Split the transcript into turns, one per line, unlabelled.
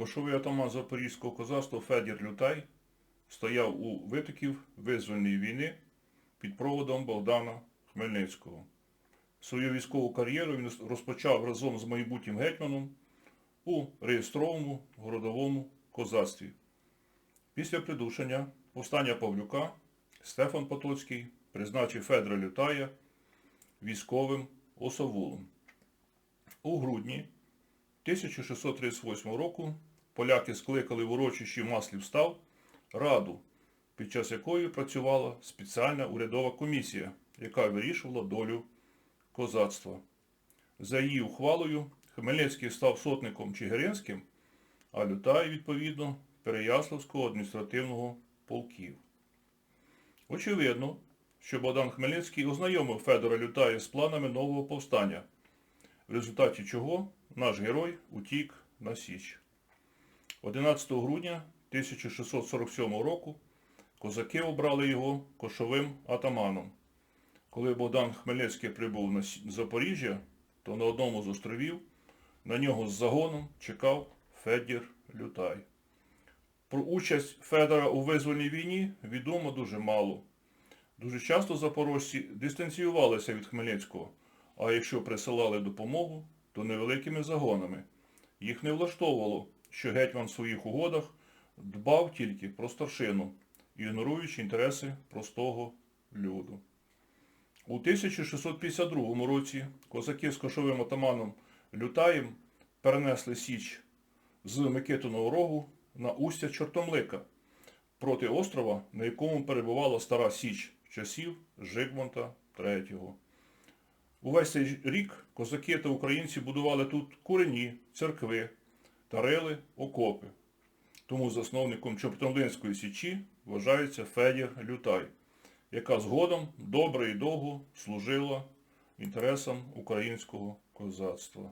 Кошовий атаман Запорізького козацтва Федір Лютай стояв у витоків визвольної війни під проводом Богдана Хмельницького. Свою військову кар'єру він розпочав разом з майбутнім гетьманом у реєстровому городовому козацтві. Після придушення повстання Павлюка Стефан Потоцький призначив Федора Лютая військовим осавулом. У грудні 1638 року поляки скликали в урочищі Маслів став раду, під час якої працювала спеціальна урядова комісія, яка вирішувала долю козацтва. За її ухвалою Хмельницький став сотником Чигиринським, а Лютай, відповідно, Переяславського адміністративного полків. Очевидно, що Богдан Хмельницький ознайомив Федора Лютая з планами нового повстання, в результаті чого наш герой утік на Січ. 11 грудня 1647 року козаки обрали його кошовим атаманом. Коли Богдан Хмельницький прибув на Запоріжжя, то на одному з островів на нього з загоном чекав Федір Лютай. Про участь Федора у визвольній війні відомо дуже мало. Дуже часто запорожці дистанціювалися від Хмельницького, а якщо присилали допомогу, то невеликими загонами. Їх не влаштовувало, що гетьман в своїх угодах дбав тільки про старшину, ігноруючи інтереси простого люду. У 1652 році козаки з кошовим атаманом Лютаєм перенесли Січ з Микитиного рогу на устя Чортомлика проти острова, на якому перебувала стара Січ часів Жигмонта III. Увесь цей рік козаки та українці будували тут курені, церкви тарели, окопи. Тому засновником Чортомлинської січі вважається Федір Лютай, яка згодом добре і довго служила інтересам українського козацтва.